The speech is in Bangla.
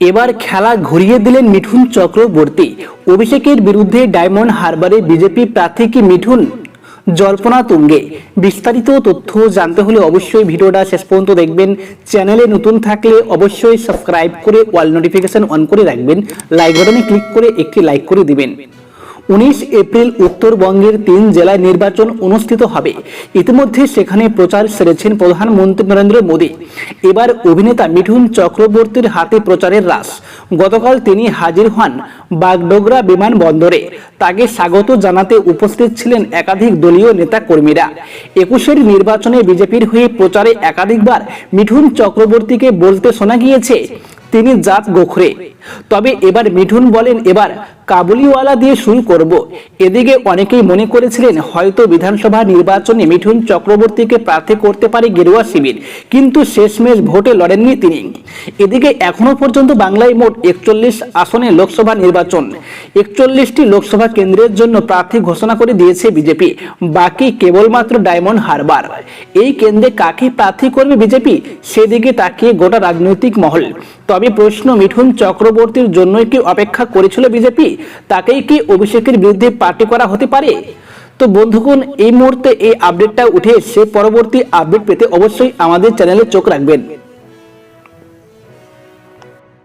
এবার খেলা ঘুরিয়ে দিলেন মিঠুন চক্রবর্তী। অভিষেকের বিরুদ্ধে ডায়মন্ড হারবারে বিজেপি প্রার্থী কি মিঠুন। জল্পনা তুঙ্গে। বিস্তারিত তথ্য জানতে হলে অবশ্যই ভিডিওটা শেষ পর্যন্ত দেখবেন। চ্যানেলে নতুন থাকলে অবশ্যই সাবস্ক্রাইব করে ওয়াল নোটিফিকেশন অন করে রাখবেন। লাইক বাটনে ক্লিক করে একটি লাইক করে দিবেন। উনিশ এপ্রিল উত্তরবঙ্গের তিন জেলায় নির্বাচন অনুষ্ঠিত হবে। ইতিমধ্যে সেখানে প্রচার সেরেছেন প্রধানমন্ত্রী নরেন্দ্র মোদী। এবার অভিনেতা মিঠুন চক্রবর্তীর হাতে প্রচারের রাস গতকাল তিনি হাজির হন বাগডোগরা বিমানবন্দরে। তাকে স্বাগত জানাতে উপস্থিত ছিলেন একাধিক দলীয় নেতা কর্মীরা একুশের নির্বাচনে বিজেপির হয়ে প্রচারে একাধিকবার মিঠুন চক্রবর্তীকে বলতে শোনা গিয়েছে, তিনি জাত গোখরে। তবে এবার মিঠুন বলেন, এবার কাবুলিওয়ালা দিয়ে শুরু করব। এদিকে অনেকেই মনে করেছিলেন হয়তো বিধানসভা নির্বাচনে মিঠুন চক্রবর্তীকে প্রার্থী করতে পারে গেরুয়া শিবির, কিন্তু শেষমেশ ভোটে লড়েননি তিনি। এদিকে এখনও পর্যন্ত বাংলায় মোট একচল্লিশ আসনে লোকসভা নির্বাচন। একচল্লিশটি লোকসভা কেন্দ্রের জন্য প্রার্থী ঘোষণা করে দিয়েছে বিজেপি, বাকি কেবলমাত্র ডায়মন্ড হারবার। এই কেন্দ্রে কাকে প্রার্থী করবে বিজেপি? সেদিকে তাকিয়ে গোটা রাজনৈতিক মহল। তবে প্রশ্ন, মিঠুন চক্রবর্তীর জন্যই কি অপেক্ষা করেছিল বিজেপি? তাকেই কি অভিষেকের বিরুদ্ধে পার্টি করা হতে পারে? তো বন্ধুগণ, এই মুহূর্তে এই আপডেটটা উঠে সে পরবর্তী আপডেট পেতে অবশ্যই আমাদের চ্যানেলে চোখ রাখবেন।